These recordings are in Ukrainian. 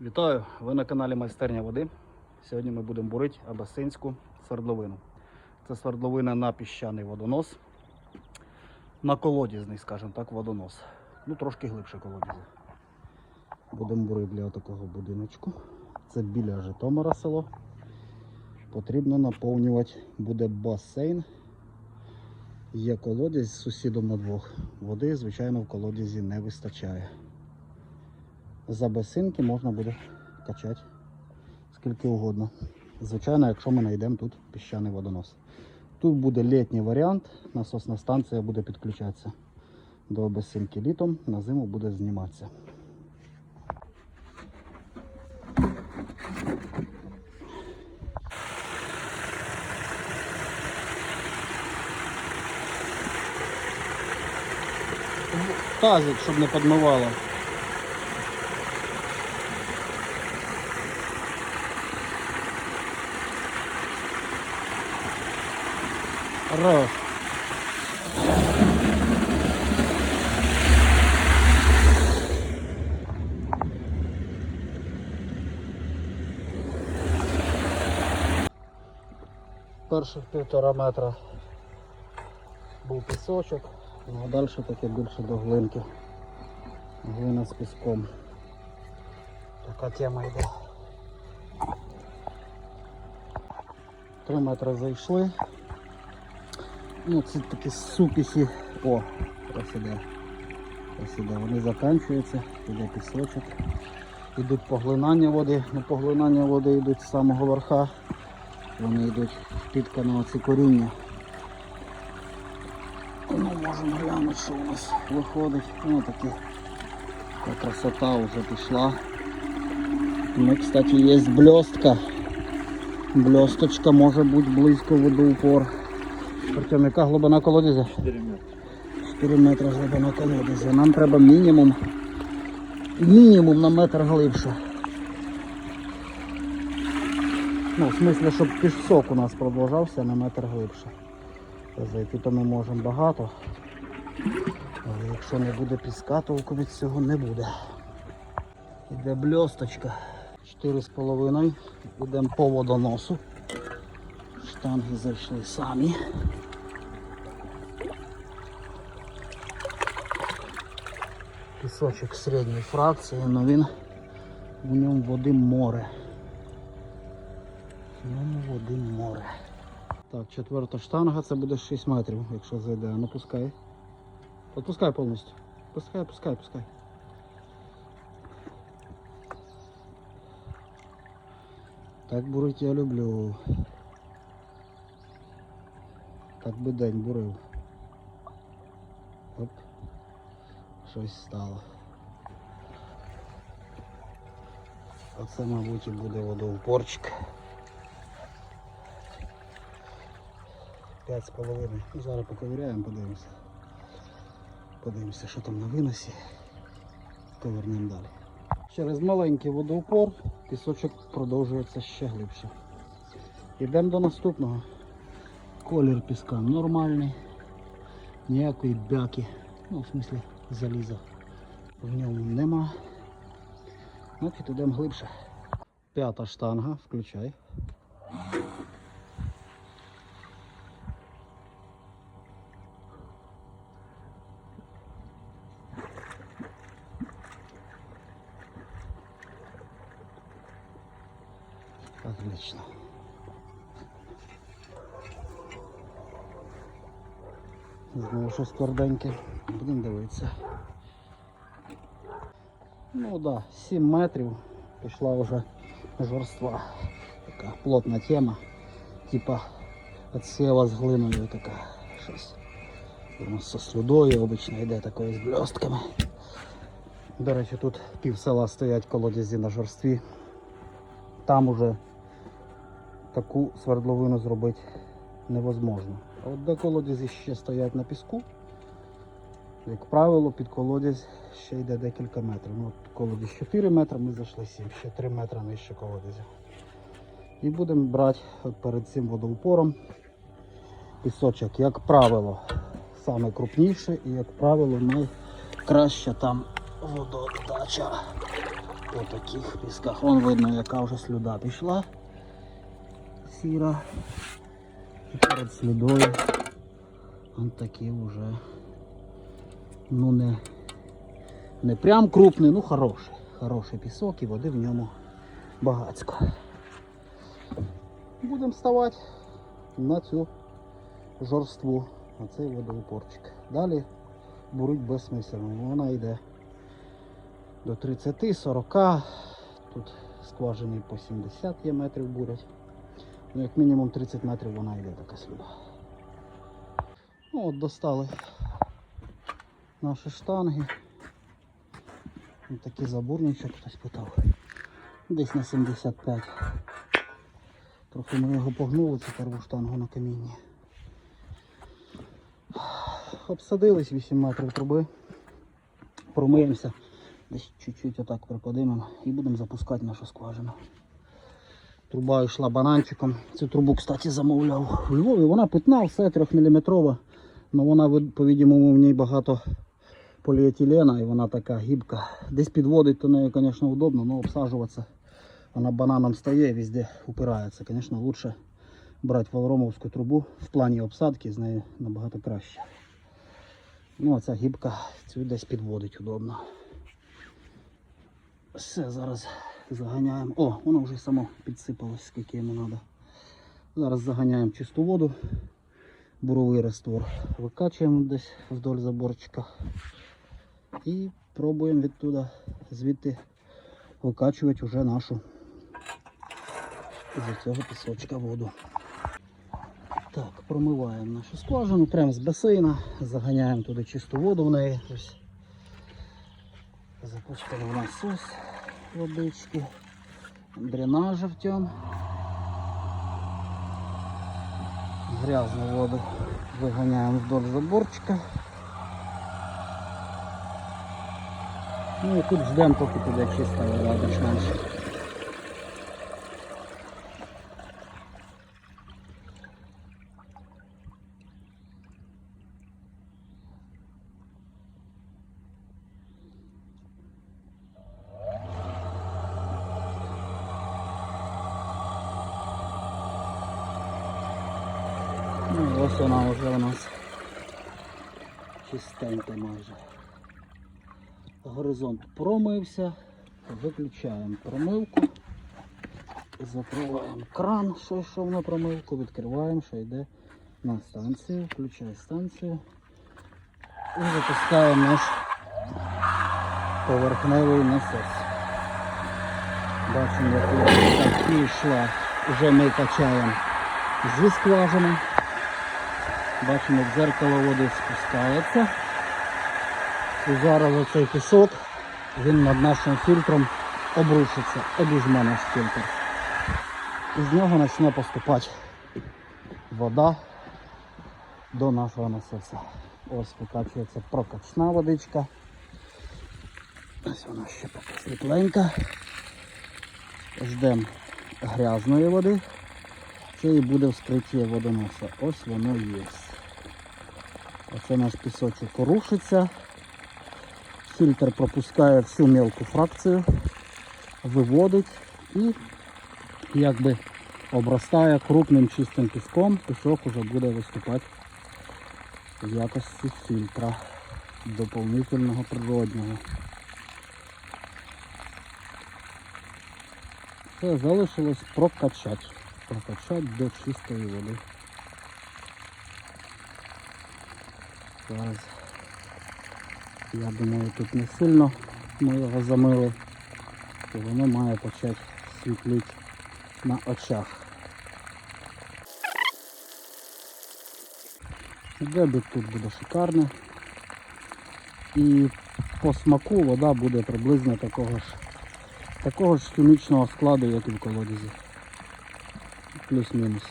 Вітаю! Ви на каналі Майстерня води. Сьогодні ми будемо бурити абасинську свердловину. Це свердловина на піщаний водонос. На колодязний, скажімо так, водонос. Ну, трошки глибше колодязі. Будемо бурити для такого будиночку. Це біля Житомира село. Потрібно наповнювати буде басейн. Є колодязь з сусідом на двох. Води, звичайно, в колодязі не вистачає. За басинки можна буде качати скільки угодно. Звичайно, якщо ми знайдемо тут піщаний водонос. Тут буде літній варіант, насосна станція буде підключатися до басинки літом, на зиму буде зніматися. Тазик, щоб не підмивало. Раз. Перших півтора метра був пісочок, ну а далі таке більше до глинки. Глина з піском. Така тема йде. Три метри зайшли. Ну, це такі супісі. О, ось іде. Ось іде. Вони закінчуються, іде пісочок. Йдуть поглинання води, ну поглинання води йдуть з самого верха. Вони йдуть на оці коріння. Ну, можемо глянути, що у нас виходить. Ну такі така красота вже пішла. Ну, кстати, є блістка. Блісточка може бути близько водоупор. Артем, яка глибина колодязя? 4 метри. 4 метри глибина колодязя. Нам треба мінімум, мінімум на метр глибше. Ну, в смислі, щоб пісок у нас продовжався на метр глибше. Зайти то ми можемо багато. Але якщо не буде піска, толку від цього не буде. Іде бльосточка. 4,5. Йдемо по водоносу. Штанги зайшли самі. Пісочок середньої фракції, але він в ньому води море. В ньому води море. Так, четверта штанга, це буде 6 метрів, якщо зайде. Ну пускай. Отпускай повністю. Пускай, пускай, пускай. Так бурить я люблю. Так би день бурив. Оп. Щось стало. Оце, мабуть, і буде водоупорчик. П'ять з половиною. Ну, Зараз поковиряємо, подивимося. Подивимося, що там на виносі. Повернемо далі. Через маленький водоупор пісочок продовжується ще глибше. Йдемо до наступного. Колір піска нормальний. Ніякої бяки. Ну, в смислі заліза в ньому нема. Ну, і йдемо глибше. П'ята штанга, включай. Отлично. Знову щось тверденьке. Будемо дивитися. Ну так, да, 7 метрів пішла вже жорства. Така плотна тема. Типа отсева з глиною така щось. Со слюдою обично йде такою з бльостками. До речі, тут пів села стоять колодязі на жорстві. Там уже таку свердловину зробити невозможно. А от де колодязі ще стоять на піску, як правило, під колодязь ще йде декілька метрів. Ну, колодязь 4 метри, ми зайшли 7, ще 3 метри нижче колодязя. І будемо брати перед цим водоупором пісочок, як правило, саме крупніше і, як правило, найкраща там вододача. по таких пісках. Вон видно, яка вже слюда пішла. Сіра. І перед слідою. Вон такі вже. Ну не, не прям крупний, ну хороший. Хороший пісок і води в ньому багацько. Будемо ставати на цю жорству, на цей водоупорчик. Далі бурить безсмислено. Вона йде до 30-40. Тут скважини по 70 є метрів бурять. Ну, як мінімум 30 метрів вона йде така слюда. Ну от достали наші штанги. Ось такий забурничок хтось питав. Десь на 75. Трохи ми його погнули, цю перву штангу на камінні. Обсадились 8 метрів труби. Промиємося. Десь чуть-чуть отак приподимемо і будемо запускати нашу скважину. Труба йшла бананчиком. Цю трубу, кстати, замовляв у Львові. Вона питна, все 3 мм. Але вона, по-відомому, в ній багато поліетилена і вона така гібка. Десь підводить то нею, звісно, удобно, але обсаджуватися. Вона бананом стає, везде упирається. Звісно, лучше брати валромовську трубу в плані обсадки, з нею набагато краще. Ну, а гібка цю десь підводить удобно. Все, зараз заганяємо. О, воно вже само підсипалось, скільки йому треба. Зараз заганяємо чисту воду, буровий раствор. Викачуємо десь вдоль заборчика. І пробуємо відтуда звідти викачувати вже нашу з цього пісочка воду. Так, промиваємо нашу скважину прямо з басейна, заганяємо туди чисту воду в неї. Ось. Запускаємо насос водички, дренаж втем. Грязну воду виганяємо вдоль заборчика. Ну і тут ждемо, поки піде чиста вода більш-менш. Ну, ось вона вже у нас чистенька майже. Горизонт промився. Виключаємо промивку. Закриваємо кран, що йшов на промивку, відкриваємо, що йде на станцію. Включай станцію. І запускаємо наш поверхневий насос. Бачимо, як пішла. Вже ми качаємо зі скважини. Бачимо, як дзеркало води спускається. І зараз оцей пісок, він над нашим фільтром обрушиться, обіжме наш фільтр. І з нього почне поступати вода до нашого насоса. Ось викачується прокачна водичка. Ось вона ще поки світленька. Ждемо грязної води. Це і буде вскриття водоноса. Ось воно є. Оце наш пісочок рушиться. Фільтр пропускає всю мелку фракцію, виводить і якби обростає крупним чистим піском. Пісок вже буде виступати в якості фільтра доповнительного природнього. Все, залишилось прокачати. Прокачати до чистої води. Зараз я думаю, тут не сильно ми його замили, то воно має почати світлити на очах. Дебіт тут буде шикарний. І по смаку вода буде приблизно такого ж такого ж хімічного складу, як і в колодязі. Плюс-мінус.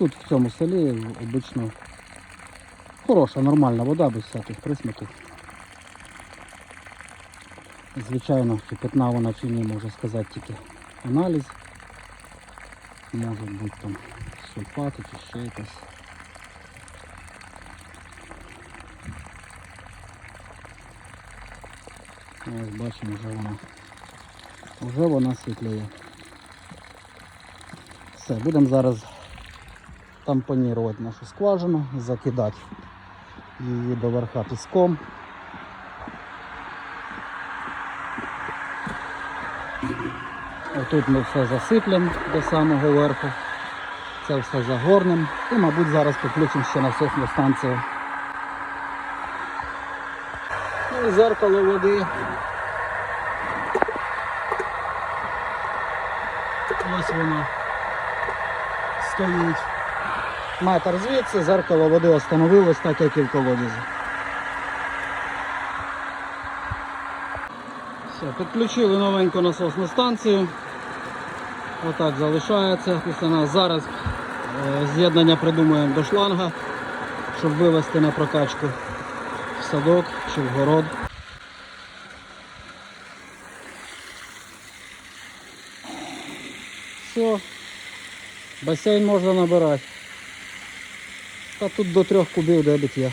Тут в цьому селі обично хороша, нормальна вода, без всяких присмаків. Звичайно, чи питна вона чи ні, може сказати тільки аналіз. Може бути там сульфати чи ще якась. Ось бачимо, вже вона. Вже вона світлює. Все, будемо зараз тампонірувати нашу скважину, закидати її до верха піском. Отут ми все засиплемо до самого верху. Це все загорнемо. І, мабуть, зараз підключимо ще насосну станцію. Ну і зеркало води. Ось воно стоїть. Метр звідси, зеркало води остановилось, так як і в колодязі. Все, підключили новеньку насосну станцію. Отак залишається. Після нас зараз е, з'єднання придумаємо до шланга, щоб вивести на прокачку в садок чи в город. Все, басейн можна набирати. Та тут до трьох кубів дебіт є.